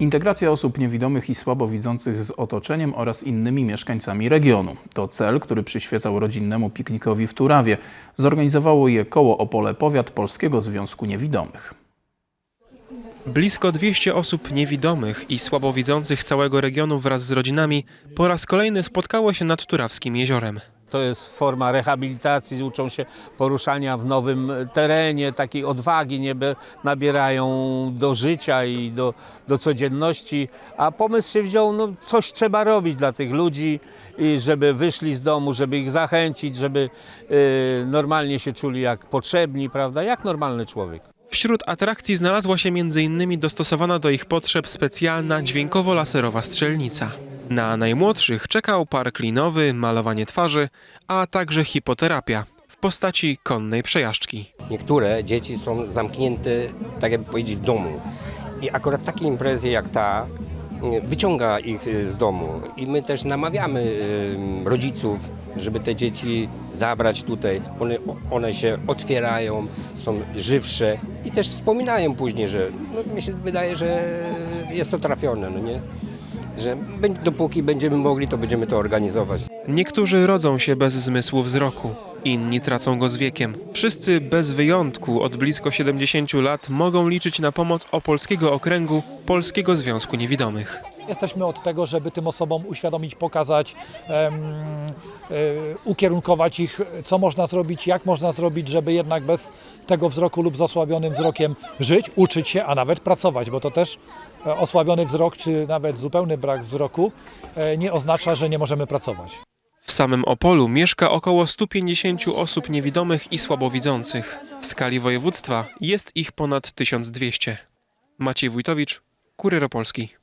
Integracja osób niewidomych i słabowidzących z otoczeniem oraz innymi mieszkańcami regionu. To cel, który przyświecał rodzinnemu piknikowi w Turawie. Zorganizowało je koło Opole Powiat Polskiego Związku Niewidomych. Blisko 200 osób niewidomych i słabowidzących z całego regionu wraz z rodzinami po raz kolejny spotkało się nad Turawskim jeziorem. To jest forma rehabilitacji, uczą się poruszania w nowym terenie, takiej odwagi nieby nabierają do życia i do, do codzienności. A pomysł się wziął, no coś trzeba robić dla tych ludzi, i żeby wyszli z domu, żeby ich zachęcić, żeby y, normalnie się czuli jak potrzebni, prawda, jak normalny człowiek. Wśród atrakcji znalazła się m.in. dostosowana do ich potrzeb specjalna dźwiękowo-laserowa strzelnica. Na najmłodszych czekał park linowy, malowanie twarzy, a także hipoterapia w postaci konnej przejażdżki. Niektóre dzieci są zamknięte, tak jakby powiedzieć, w domu. I akurat takie imprezy jak ta y, wyciąga ich y, z domu. I my też namawiamy rodziców, żeby te dzieci zabrać tutaj. One, one się otwierają, są żywsze i też wspominają później, że no, mi się wydaje, że jest to trafione, no nie? Że dopóki będziemy mogli, to będziemy to organizować. Niektórzy rodzą się bez zmysłu wzroku, inni tracą go z wiekiem. Wszyscy bez wyjątku od blisko 70 lat mogą liczyć na pomoc Opolskiego Okręgu Polskiego Związku Niewidomych. Jesteśmy od tego, żeby tym osobom uświadomić, pokazać, e, ukierunkować ich, co można zrobić, jak można zrobić, żeby jednak bez tego wzroku lub z osłabionym wzrokiem żyć, uczyć się, a nawet pracować, bo to też e, osłabiony wzrok, czy nawet zupełny brak wzroku e, nie oznacza, że nie możemy pracować. W samym Opolu mieszka około 150 osób niewidomych i słabowidzących. W skali województwa jest ich ponad 1200. Maciej Wójtowicz, Kurier Opolski.